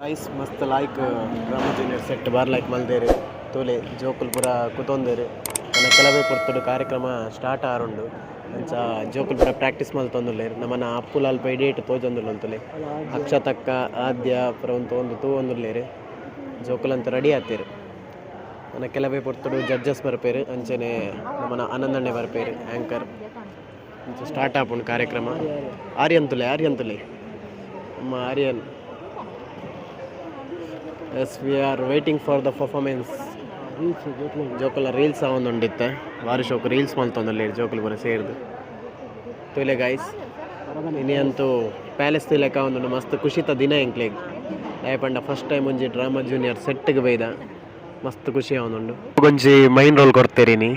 Guys ಮಸ್ತ್ like drama junior set like ಮಲ್ದೇರು ತೋಲೆ ಜೋಕುಲ್ ಪೂರ ಕುತೊಂದೇರು ನನ್ನ ಕೆಲವೇ ಪೊರ್ತುಡು ಕಾರ್ಯಕ್ರಮ ಸ್ಟಾರ್ಟ್ ಆರುಂಡು ಅಂಚ ಜೋಕುಲ್ ಪೂರ ಪ್ರಾಕ್ಟೀಸ್ ಮಲ್ತೊಂದುಲ್ಲೇರು ನಮ್ಮನ್ನ ಅಪ್ಪುಲ್ ಅಲ್ಪ ಡೇಟ್ ತೋಜೊಂದುಲ್ಲು ಅಂತಲೇ ಅಕ್ಷತಕ್ಕ ಆದ್ಯ ಪುರ ಒಂದು ಒಂದು ತೂ ಒಂದುಲ್ಲೇರು ಜೋಕುಲ್ ಅಂತ ರೆಡಿ ಆತೇರು ನನ್ನ ಕೆಲವೇ ಪೊರ್ತುಡು ಜಡ್ಜಸ್ ಬರ್ಪೇರು ಅಂಚನೆ ನಮ್ಮನ್ನ ಆನಂದಣ್ಣೆ ಬರ್ಪೇರು ಆ್ಯಂಕರ್ ಸ್ಟಾರ್ಟ್ ಆಪುಂಡು ಕಾರ್ಯಕ್ರಮ ಆರ್ಯಂತುಲೆ ಆರ್ಯಂತುಲೆ ನಮ್ಮ Aryan S V R waiting for the performance ಜೋಕುಲ reels ಒಂದುಂಡಿತ್ತೆ ವಾರಿ ಶೋಕ್ ರೀಲ್ಸ್ ಮಲ್ತೊಂದಲ್ಲಿ ಜೋಕುಲು ಬರ ಸೇರಿದು. ತುಲೆ ಗೈಸ್ ಅಂತೂ ಪ್ಯಾಲೆಸ್ ಲೆಕ್ಕ ಒಂದು ಮಸ್ತ್ ಖುಷಿತ ದಿನ ಎಂಕ್ಲೆಗ್. ಪಂಡ ಫಸ್ಟ್ ಟೈಮ್ ಒಂಜಿ ಡ್ರಾಮಾ ಜೂನಿಯರ್ ಸೆಟ್ಗೆ ಬೈದ. ಮಸ್ತ್ ಖುಷಿ ಅವನುಂಡು ಒಂಜಿ ಮೈನ್ ರೋಲ್ ಕೊಡ್ತೇರಿನಿ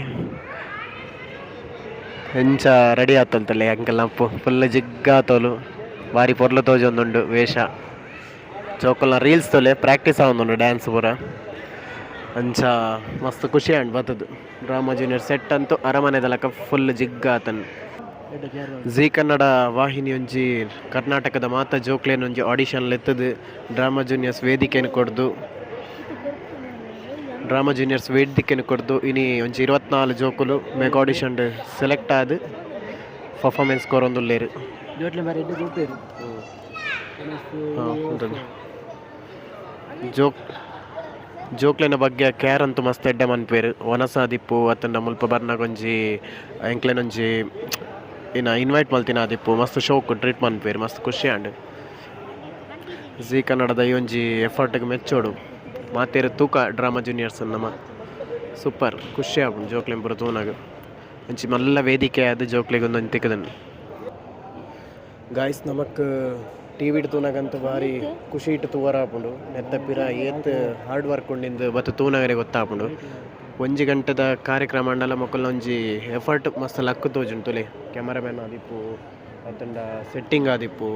ಹೆಂಚ ರೆಡಿ ಆತಂತಲ್ಲ ಅಂಕಲ್ ಅಪ್ಪು ಫುಲ್ ಜಿಗ್ಗಾತೋಲು. ಬಾರಿ ಪೊರ್ಲು ತೋಜೊಂದುಂಡು ವೇಷ. ಚೌಕಲ್ನ ರೀಲ್ಸ್ ತೊಲೆ ಪ್ರಾಕ್ಟೀಸ್ ಆವೊಂದುಂಡು ಡ್ಯಾನ್ಸ್ ಪೂರ. ಅಂಚ ಮಸ್ತ್ ಖುಷಿ ಆಂಡ್ ಬತ್ತದು. ಡ್ರಾಮಾ ಜೂನಿಯರ್ ಸೆಟ್ ಅಂತೂ ಅರಮನೆದ ಫುಲ್ ಜಿಗ್ಗ ಆತನ್. ಜಿ ಕನ್ನಡ ವಾಹಿನಿ ಒಂಜಿ ಕರ್ನಾಟಕದ ಮಾತ ಜೋಕ್ಲೇನ್ ಒಂಜಿ ಆಡಿಷನ್ ಲೆತ್ತದು ಡ್ರಾಮಾ ಜೂನಿಯರ್ಸ್ ವೇದಿಕೆಯನ್ನು ಕೊಡ್ದು. ಡ್ರಾಮಾ ಜೂನಿಯರ್ಸ್ ವೇದಿಕೆಯನ್ನು ಕೊಡ್ದು. ಇನಿ ಒಂಜಿ ಇರುವತ್ನಾಲ್ ಜೋಕುಲು ಮೇಕ್ ಆಡಿಷನ್ ಸೆಲೆಕ್ಟ್ ಆದ್. ಪರ್ಫಾರ್ಮೆನ್ಸ್ ಕೊರೊಂದುಲ್ಲೇರು ಜೋಕ್, ಜೋಕ್ಲೆನ ಬಗ್ಗೆ ಕ್ಯಾರ್ ಅಂತೂ ಮಸ್ತ್ ಎಡ್ಡೆ ಮನ್ಪೇರು. ಒನಸಾದಿಪ್ಪು ದಿಪ್ಪು ಅತ್ತಂಡ ಮುಲ್ಪ ಬರ್ನಗೊಂಜಿ, ಎಂಕ್ಲೆನೊಂಜಿ, ಇನ್ನ ಇನ್ವೈಟ್ ಮಲ್ತಿನ ದಿಪ್ಪು ಮಸ್ತ್ ಶೋಕ್ ಟ್ರೀಟ್ ಮನ್ಪೇರು, ಮಸ್ತ್ ಖುಷಿ ಆಂಡ್ ಜಿ ಕನ್ನಡದ ಈ ಒಂಜಿ ಎಫರ್ಟ್ಗೆ ಮೆಚ್ಚೋಡು. ಮಾತೇರು ತೂಕ ಡ್ರಾಮಾ ಜೂನಿಯರ್ಸ್ ನಮ್ಮ ಸೂಪರ್ ಖುಷಿ ಆಪುಂಡು ಜೋಕ್ಲೆನ್ ಬರೋ ತೂನಾಗ. ಒಂಚಿ ಮಲ್ಲ ವೇದಿಕೆ ಅದು ಜೋಕ್ಲೆಗೆ ಒಂದೊಂದು ತಿಕ್ಕದನ್ನು ಗಾಯ್ಸ್ ನಮಕ್ ಟಿ ತೂನಗಂತ ತೂನಾಗಂತೂ ಭಾರಿ ಖುಷಿ ಇಟ್ಟು ತೂವರ ಆಪುಂಡು ಪಿರ ಏತ್ ಹಾರ್ಡ್ ವರ್ಕ್ ಉಂಡಿಂದು ಬತ್ತು ತೂನಗರೆ ಗೊತ್ತಾಪುಂಡು ಒಂಜಿ ಗಂಟೆದ ಕಾರ್ಯಕ್ರಮ ಅಂಡಲ ಮೊಕ್ಕಲ್ನ ಒಂಜಿ ಎಫರ್ಟ್ ಮಸ್ತ್ ಲಕ್ ತೋಜುಂಡು ತುಲೆ ಕ್ಯಾಮರಾಮ್ಯಾನ್ ಆದಿಪ್ಪು ಅತ್ತಂಡ ಸೆಟ್ಟಿಂಗ್ ಆದಿಪ್ಪು,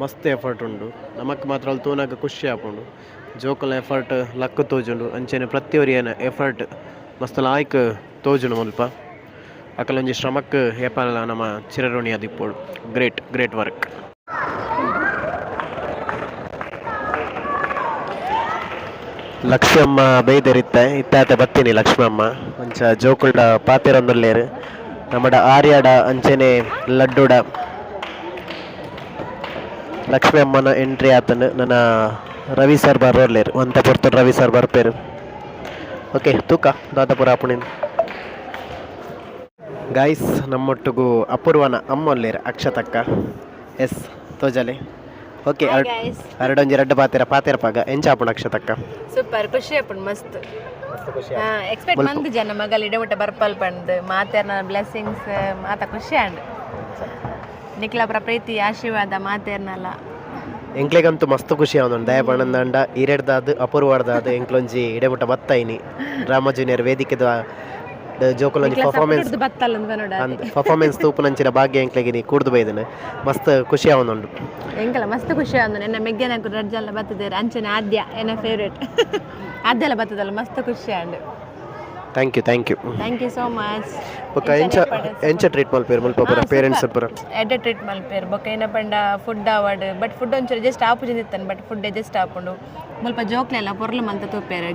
ಮಸ್ತ್ ಎಫರ್ಟ್ ಉಂಡು. ನಮಕ್ ಮಾತ್ರ ಅಲ್ಲಿ ತೂನಾಗ ಖುಷಿ ಆಪುಂಡು ಜೋಕಲ್ ಎಫರ್ಟ್ ಲಕ್ ತೋಜುಂಡು. ಅಂಚೆನೆ ಪ್ರತಿಯೊರಿ ಏನ ಎಫರ್ಟ್ ಮಸ್ತ್ ಲಾಯ್ಕ್ ತೋಜುಂಡು ಮುಲ್ಪ. ಅಕಲೊಂಜಿ ಶ್ರಮಕ್ ಹೇಪಾಲ ನಮ್ಮ ಚಿರಋಣಿ ಆದಿಪ್ಪೋಡು ಗ್ರೇಟ್ ಗ್ರೇಟ್ ವರ್ಕ್ ಲಕ್ಷ್ಮಮ್ಮ ಬೈದರಿತ್ತ. ಇತ್ತಾತ ಬತ್ತೀನಿ ಲಕ್ಷ್ಮಮ್ಮ. ಅಂಚ ಜೋಕುಲ್ಡ ಪಾತೆರೊಂದುಲ್ಲೇರು ನಮ್ಮಡ ಆರ್ಯಾಡ ಅಂಚನೆ ಲಡ್ಡುಡ. ಲಕ್ಷ್ಮಮ್ಮನ ಎಂಟ್ರಿ ಆತನು ನನ್ನ ರವಿ ಸರ್ ಬರೋರ್ಲೇರು ಒಂತ ಪೊರ್ತು ರವಿ ಸರ್ ಬರ್ಪೇರು. ಓಕೆ, ತೂಕ. ದಾದಾಪುರ ಆಪುಣಿಂದ ಗಾಯ್ಸ್ ನಮ್ಮೊಟ್ಟಿಗೂ ಅಪೂರ್ವನ ಅಮ್ಮೊಲ್ಲೇರು, ಅಕ್ಷತಕ್ಕ. ಎಸ್, ತೋಜಲೆ. ಓಕೆ. ಎರಡೊಂಜಿ ಎರಡು ಪಾತೆರ ಪಾತೆರ ಪಾಗ. ಎಂಚಾಪುಣ ಅಕ್ಷತಕ್ಕ ಸೂಪರ್ ಖುಷಿ ಆಪುಂಡು ಮಸ್ತ್. ಎಕ್ಸ್ಪೆಕ್ಟ್ ಮಂದ ಜನ ಮಗಲ್ ಇಡಮುಟ್ಟ ಬರ್ಪಲ್ ಪಂಡ್ ಮಾತೆರ್ನ ಬ್ಲೆಸ್ಸಿಂಗ್ಸ್ ಮಾತ ಖುಷಿ ಆಂಡ್. ನಿಕ್ಲಾಪುರ ಪ್ರೀತಿ ಆಶೀರ್ವಾದ ಮಾತೆರ್ನಲ್ಲ. ಎಂಕ್ಲೆಗಂತೂ ಮಸ್ತ್ ಖುಷಿ ಅವನು. ದಯಪಣಂದಂಡ ಈರೆಡ್ದಾದ ಅಪೂರ್ವಾಡ್ದಾದ ಎಂಕ್ಲೊಂಜಿ ಇಡೆಮುಟ್ಟ ಬತ್ತೈನಿ ರಾಮ ಜೂನಿಯರ್ ವೇದಿಕೆದ ಜೋಕುಲೊಂಜಿ ಪರ್ಫಾರ್ಮೆನ್ಸ್ ಪರ್ಫಾರ್ಮೆನ್ಸ್ ತೂಪುನಂಚಿನ ಭಾಗ್ಯ ಎಂಕ್ಲೆಗೆ ನೀ ಕೂಡ್ದು ಬೈದನು. ಮಸ್ತ್ ಖುಷಿ ಆವೊಂದುಂಡು ಎಂಕಲ ಮಸ್ತ್ ಖುಷಿ ಆವೊಂದು ಎನ್ನ ಮೆಗ್ಗೆನಕು ರಜ್ಜೆಲ್ಲ ಬತ್ತದೇರು ಅಂಚನೆ ಆದ್ಯ ಏನ ಫೇವ್ರೇಟ್ ಆದ್ಯಲ್ಲ ಬತ್ತದಲ್ಲ ಮಸ್ತ್ ಖುಷಿ and. Thank you thank you thank you so much ಬೊಕ್ಕ ಎಂಚ ಎಂಚ ಟ್ರೀಟ್ ಮಲ್ಪೇರು ಮುಲ್ಪ ಪೂರ ಪೇರೆಂಟ್ಸ್ ಪೂರ ಎಡ್ಡೆ ಟ್ರೀಟ್ ಮಲ್ಪೇರ್ ಬೊಕ್ಕ ಏನ ಪಂಡ ಫುಡ್ ಅವಾರ್ಡ್ ಬಟ್ ಫುಡ್ ಒಂಚೂರು ಜಸ್ಟ್ ಆಪುಜಿದಿತ್ತನ್ ಬಟ್ ಫುಡ್ ಜಸ್ಟ್ ಆಪುಂಡು ಮುಲ್ಪ ಜೋಕ್ಲೆಲ್ಲ ಪೊರ್ಲು ಮಂತ ತುಪ್ಪೇರ್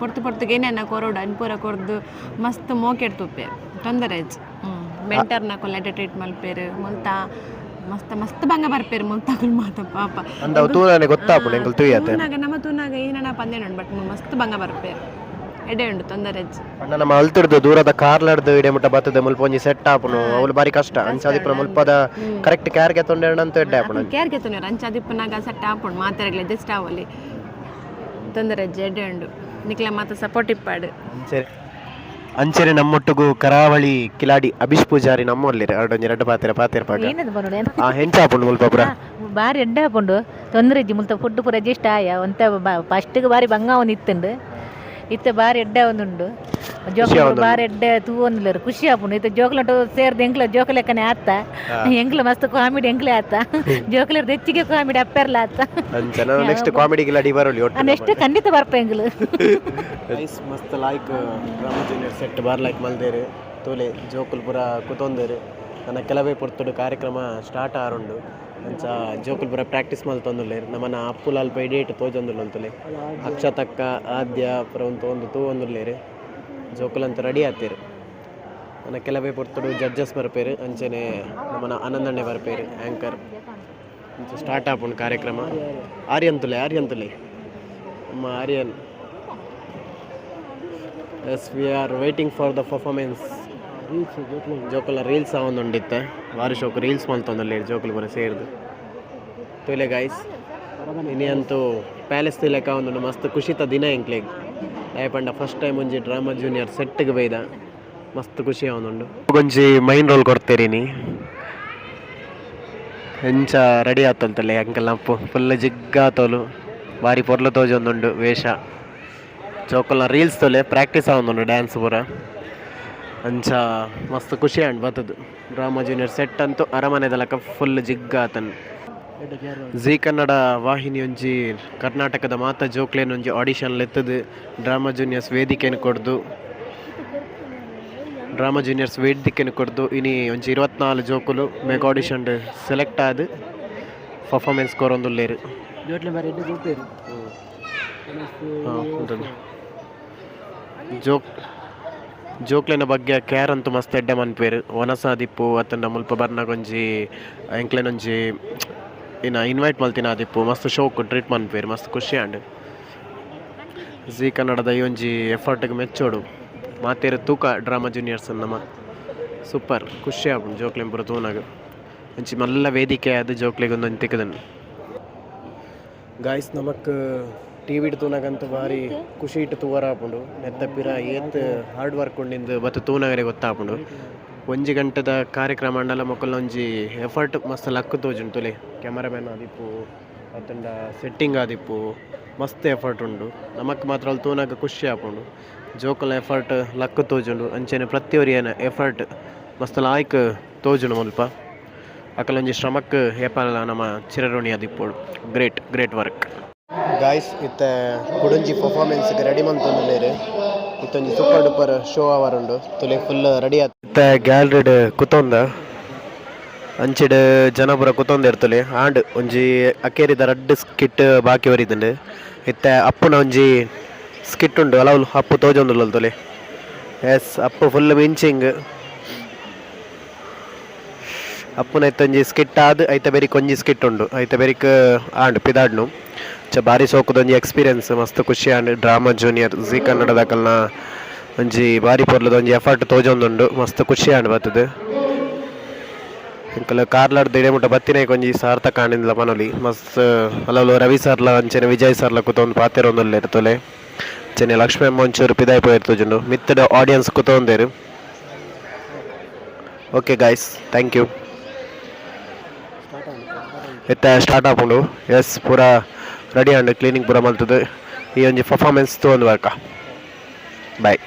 ಪೊರ್ತು ಪೊರ್ತಿಗೆ ಏನೇನ ಕೊರೋಡು ಅನ್ಪೂರ ಕೊರ್ದು ಮಸ್ತ್ ಮೋಕೆಡ್ ತುಪ್ಪೇರ್ ತೊಂದರೆ ಹ್ಞೂ ಮೆಂಟರ್ನ ಕೊಲ್ಲ ಟ್ರೀಟ್ ಮಲ್ಪೇರು ಮುಂತ ಮಸ್ತ್ ಮಸ್ತ್ ಬಂಗ ಬರ್ಪೇರು ಮುಲ್ತಾಗಲ್ ಮಾತ ಪಾಪ. ಅಂದ ತೂನಾನೆ ಗೊತ್ತಾಪುಂಡು ಎಂಕಲ್ ತೂಯತೆ ತೂನಾಗ ನಮ್ಮ ತೂನಾಗ ಏನನ ಪಂದೇನು ಬಟ್ ಮಸ್ತ್ ಬಂಗ ಬರ್ಪೇರು. ಎಡೆ ಉಂಡು ತೊಂದರೆ ಅಣ್ಣ ನಮ್ಮ ಅಲ್ತಿಡ್ದು ದೂರದ ಕಾರ್ಲಡ್ದು ಇಡೆ ಮುಟ್ಟ ಬತ್ತದ ಮುಲ್ಪ ಒಂಜಿ ಸೆಟ್ ಆಪುನು ಅವಳು ಬಾರಿ ಕಷ್ಟ. ಅಂಚಾದಿಪ್ಪನ ಮುಲ್ಪದ ಕರೆಕ್ಟ್ ಕ್ಯಾರ್ಗೆ ತೊಂಡೆರಣ ಅಂತ ಎಡ್ಡೆ ಆಪುನು ಕೇರ್ ಕೆತ್ತನೆ ಅಂಚಾದಿಪ್ಪನಾಗ ಸೆಟ್ ಆಪುಂಡು ಮಾತಾಡಗ್ಲೆ ಜಸ್ಟ್ ಆವಲ್ಲಿ ತೊಂದರೆ ಎಡೆ ಉಂಡು ನಿಕ್ಲ ಮಾತ ಸಪೋರ್ಟ್ ಇಪ್ಪಾಡು. ಅಂಚೆರೆ ಅಂಚೆರೆ ನಮ್ಮೊಟ್ಟಿಗೂ ಕರಾವಳಿ ಕಿಲಾಡಿ ಅಭಿಷ್ ಪೂಜಾರಿ ನಮ್ಮಲ್ಲಿರ ಎರಡೊಂಜಿ ಎರಡು ಪಾತೆರ ಪಾತೆರ ಪಾಗ ಏನದು ಬರೋಡು ಆ ಹೆಂಚಾಪುಂಡು ಮುಲ್ಪ ಪುರ ಬಾರಿ ಎಡ್ಡೆ ಹಾಕೊಂಡು ತೊಂದರೆ ಇಜ್ಜಿ ಮುಲ್ತ ಫುಡ್ ಪೂರ ಅಡ್ಜಸ್ಟ್ ಆಯ. ಒಂತ ಫಸ್ಟ್ಗೆ ಬಾರಿ ಬಂಗ ಅವನು ಇತ್ತುಂಡು. ಇತ್ತ ಬಾರಿ ಎಡ್ಡೆ ಒಂದುಂಡು. ಜೋಕುಲು. ಬಾರಿ ಎಡ್ಡೆ ತೂ ಒಂದುಲೇರು ಖುಷಿ ಆಪುಂಡು ಇತ್ತೆ ಜೋಕುಲಟು ಸೇರ್ದು ಎಂಕ್ಲ ಜೋಕುಲೆಕ್ಕನೆ ಆತ. ಎಂಕ್ಲ ಮಸ್ತ್ ಕಾಮಿಡಿ ಎಂಕ್ಲೆ ಆತ. ಜೋಕುಲರ್ದು ಹೆಚ್ಚಿಗೆ ಕಾಮಿಡಿ ಅಪ್ಪೆರ್ಲ ಆತ. ನೆಕ್ಸ್ಟ್ ಕಾಮಿಡಿ ಕಿಲಾಡಿ ಬರೋಲಿ ಒಟ್ಟು ನೆಕ್ಸ್ಟ್ ಖಂಡಿತ ಬರ್ಪ ಎಂಗ್ಲು ಮಸ್ತ್ like drama junior set like ಮಲ್ದೇರು. ತೋಲೆ ಜೋಕುಲ್ ಪುರ ಕುತೊಂದೇರು. ನನ್ನ ಕೆಲವೇ ಪುರ್ತುಡು ಕಾರ್ಯಕ್ರಮ ಸ್ಟಾರ್ಟ್ ಆರುಂಡು. ಅಂಚ ಜೋಕುಲ್ ಪೂರ ಪ್ರಾಕ್ಟೀಸ್ ಮಲ್ತೊಂದುಲ್ಲೇರು ನಮ್ಮನ ಅಪ್ಪುಲಾಲ್ ಅಲ್ಪ ಡೇಟ್ ತೋಜೊಂದುಲ್ಲ ಅಂತಲೇ. ಅಕ್ಷತಕ್ಕ ಆದ್ಯ ಪೂರ ಒಂದು ಒಂದು ತೂ ಜೋಕುಲ್ ಅಂತ ರೆಡಿ ಆತೇರು ನನ್ನ ಕೆಲವೇ ಪೊರ್ತುಡು ಜಡ್ಜಸ್ ಬರ್ಪೇರು, ಅಂಚನೆ ನಮ್ಮನ ಆನಂದಣ್ಣೆ ಬರ್ಪೇರು ಆ್ಯಂಕರ್ ಸ್ಟಾರ್ಟ್ ಆಪುಂಡು ಕಾರ್ಯಕ್ರಮ. ಆರ್ಯಂತುಲೆ ಆರ್ಯಂತುಲೆ ನಮ್ಮ Aryan. S V R waiting for the performance ಜೋಕುಲ reels ಒಂದುಂಡಿತ್ತೆ ವಾರ ಶೋಕು ರೀಲ್ಸ್ ಮಲ್ತೊಂದಲ್ಲಿ ಜೋಕುಲು ಪೂರ ಸೇರಿದು. ತುಲೆ ಗೈಸ್ ಇನಿ ಅಂತೂ ಪ್ಯಾಲೆಸ್ ತಿಲಕ ಒಂದು ಮಸ್ತ್ ಖುಷಿತ ದಿನ ಎಂಕ್ಲೆಗ್ ಪಂಡ ಫಸ್ಟ್ ಟೈಮ್ ಒಂಜಿ ಡ್ರಾಮಾ ಜೂನಿಯರ್ ಸೆಟ್ಗೆ ಬೈದ. ಮಸ್ತ್ ಖುಷಿ ಅವನುಂಡು ಒಂಜಿ ಮೈನ್ ರೋಲ್ ಕೊಡ್ತೀರಿ ಹೆಂಚ ರೆಡಿ ಆತಂತಲೆ ಅಂಕಲ್ ಅಪ್ಪು ಫುಲ್ ಜಿಗ್ಗಾತೋಲು. ಬಾರಿ ಪೊರ್ಲು ತೋಜೊಂದುಂಡು ವೇಷ. ಜೋಕಲ್ನ ರೀಲ್ಸ್ ತೊಲೆ ಪ್ರಾಕ್ಟೀಸ್ ಆವೊಂದುಂಡು ಡ್ಯಾನ್ಸ್ ಪೂರ. ಅಂಚ ಮಸ್ತ್ ಖುಷಿ ಆಂಡ್ ಬತ್ತದು. ಡ್ರಾಮಾ ಜೂನಿಯರ್ ಸೆಟ್ ಅಂತೂ ಅರಮನೆದ ಲಕ ಫುಲ್ ಜಿಗ್ಗಾತನ್ ಜೀ ಕನ್ನಡ ವಾಹಿನಿ ಒಂಜಿ ಕರ್ನಾಟಕದ ಮಾತ ಜೋಕ್ಲೇನ್ ಒಂಜಿ ಆಡಿಷನ್ ಲೆತ್ತದು ಡ್ರಾಮಾ ಜೂನಿಯರ್ಸ್ ವೇದಿಕೆಯನ್ನು ಕೊಡ್ದು. ಡ್ರಾಮಾ ಜೂನಿಯರ್ಸ್ ವೇದಿಕೆಯನ್ನು ಕೊಡ್ದು. ಇನಿ ಒಂಜಿ ಇರುವತ್ನಾಲ್ಕು ಜೋಕುಲು ಮೇಕ್ ಆಡಿಷನ್ ಸೆಲೆಕ್ಟ್ ಆದ್. ಪರ್ಫಾರ್ಮೆನ್ಸ್ ಕೊರೊಂದುಲ್ಲೇರು ಜೋಕ್ ಜೋಕ್ಲೆನ ಬಗ್ಗೆ ಕೇರ್ ಅಂತೂ ಮಸ್ತ್ ಎಡ್ಡೆ ಮನ್ಪೇರು ಒನಸ ದಿಪ್ಪು, ಅತ್ತಂಡ ಮುಲ್ಪ ಬರ್ನಾಗೊಂಜಿ, ಎಂಕ್ಲೆನೊಂಜಿ, ಇನ್ನ ಇನ್ವೈಟ್ ಮಲ್ತಿನ ದಿಪ್ಪು. ಮಸ್ತ್ ಶೋಕು ಟ್ರೀಟ್ ಮನ್ಪೇರು ಮಸ್ತ್ ಖುಷಿ ಆಂಡ್ ಜೀ ಕನ್ನಡದ ಈ ಒಂಜಿ ಎಫರ್ಟ್ಗೆ ಮೆಚ್ಚೋಡು. ಮಾತೇರು ತೂಕ ಡ್ರಾಮಾ ಜೂನಿಯರ್ಸ್ ನಮ್ಮ ಸೂಪರ್ ಖುಷಿ ಆಪುಂಡು ಜೋಕ್ಲೆನ್ ಬರೋ ತೂನಾಗ. ಒಂಚಿ ಮಲ್ಲ ವೇದಿಕೆ ಅದು ಜೋಕ್ಲೆಗೆ ಒಂದೊಂದು ತಿಕ್ಕದನ್ನು ಗಾಯ್ಸ್ ನಮಕ್ ಟಿ ವಿ ತೂನಗಂತೂ ಭಾರಿ ಖುಷಿ ಇಟ್ಟು ತೂವರ ಆಪುಂಡು ನೆತ್ತ ಪಿರ ಏತ್ ಹಾರ್ಡ್ ವರ್ಕ್ ಉಂಡಿಂದು ಬತ್ತು ತೂನಗರೆ ಗೊತ್ತಾಪುಂಡು ಒಂಜಿ ಗಂಟದ ಕಾರ್ಯಕ್ರಮ ಅಂಡಲ ಮೊಕ್ಕಲ್ನ ಒಂಜಿ ಎಫರ್ಟ್ ಮಸ್ತ್ ಲಕ್ ತೋಜುಂಡು ತುಲೆ ಕ್ಯಾಮರಾಮ್ಯಾನ್ ಆದಿಪ್ಪು ಅತ್ತಂಡ ಸೆಟ್ಟಿಂಗ್ ಆದಿಪ್ಪು, ಮಸ್ತ್ ಎಫರ್ಟ್ ಉಂಡು. ನಮಕ್ ಮಾತ್ರ ಅಲ್ಲಿ ತೂನಾಗ ಖುಷಿ ಆಪುಂಡು ಜೋಕಲ್ ಎಫರ್ಟ್ ಲಕ್ ತೋಜುಂಡು. ಅಂಚೆನೆ ಪ್ರತಿಯೊರಿಯನ ಎಫರ್ಟ್ ಮಸ್ತ್ ಲಾಯ್ಕ್ ತೋಜುಂಡು ಮುಲ್ಪ. ಅಕಲೊಂಜಿ ಶ್ರಮಕ್ ಹೇಪಾಲ ನಮ್ಮ ಚಿರಋಣಿ ಆದಿಪ್ಪೋಡು ಗ್ರೇಟ್ ಗ್ರೇಟ್ ವರ್ಕ್ ಗಾಯ್ಸ್ ಇತ್ತ ಕುಡುಂಜಿ ಪರ್ಫಾರ್ಮೆನ್ಸ್ಗೆ ರೆಡಿ ಮಂತೊಂದುಲ್ಲೇರು ಇತ್ತೊಂಜಿ ಸೂಪರ್ ಡೂಪರ್ ಶೋ ಅವರುಂಡು ತುಲೆ ಫುಲ್ ರೆಡಿ ಆತ್. ಇತ್ತ ಗ್ಯಾಲರಿಡ್ ಕುತೊಂದ. ಅಂಚಿಡ್ ಜನ ಪೂರ ಕುತೊಂದಿರ್ತಲೆ ಆಂಡ್ ಒಂಜಿ ಅಕೇರಿದ ರಡ್ಡ್ ಸ್ಕಿಟ್ ಬಾಕಿ ಬರಿದುಂಡು ಇತ್ತ ಅಪ್ಪುನ ಒಂಜಿ ಸ್ಕಿಟ್ ಉಂಡು. ಅಲವು ಅಪ್ಪು ತೋಜೊಂದುಲ್ಲ ತೊಲೆ. ಎಸ್ ಅಪ್ಪು ಫುಲ್ ಮಿಂಚಿಂಗ್ ಅಪ್ಪುನ ಇತ್ತೊಂಜಿ ಸ್ಕಿಟ್ ಆದ್, ಐತ ಬೆರಿಕ್ ಒಂಜಿ ಸ್ಕಿಟ್ ಉಂಡು. ಐತ ಬೆರಿಕ್, ಆಂಡ್ ಪಿದಾಡ್ನು. ಚ ಬಾರಿ ಸೋಕುದೊಂಜಿ ಎಕ್ಸ್ಪೀರಿಯನ್ಸ್ ಮಸ್ತ್ ಖುಷಿ ಆಂಡ್ ಡ್ರಾಮಾ ಜೂನಿಯರ್ ಜಿ ಕನ್ನಡದಕಲ್ನ ಒಂಜಿ ಬಾರಿ ಪೊರ್ಲದ ಒಂಜಿ ಎಫರ್ಟ್ ತೋಜೊಂದುಂಡು, ಮಸ್ತ್ ಖುಷಿ ಆಂಡ್ ಬತ್ತದು. ಅಂಕಲ್ ಕಾರ್ಲಾಡ್ ದಿಡೆ ಮುಟ್ಟ ಬತ್ತಿನ ಒಂಜಿ ಸಾರ್ಥಕ ಆಂಡಿಂದ್ಲ ಮನೊಲಿ. ಮಸ್ತ್ ಅಲವಲು ರವಿ ಸರ್ಲ ಅಂಚನೆ, ವಿಜಯ್ ಸರ್ಲ ಕುತೊಂದು ಪಾತೆರೊಂದುಲ್ಲೆ ಇರ್ತಲೆ. ಅಂಚನೆ ಲಕ್ಷ್ಮಿ ಅಮ್ಮ ಒಂಚೂರು ಪಿದಾಯ್ ಪೋಯಿರ್ತುಜುಂಡು ಮಿತ್ತದ ಆಡಿಯನ್ಸ್ ಕುತೊಂದೇರು ಓಕೆ ಗಾಯ್ಸ್ ಥ್ಯಾಂಕ್ ಯು ಎತ್ತ ಸ್ಟಾರ್ಟ್ ಆಪುಂಡು. ಎಸ್ ಪೂರ ರೆಡಿ ಆಂಡ್ ಕ್ಲೀನಿಂಗ್ ಪೂರ ಮಲ್ತದು ಈ ಒಂಜಿ ಪರ್ಫಾರ್ಮೆನ್ಸ್ ತೋಂದು ಬರ್ಕ ಬಾಯ್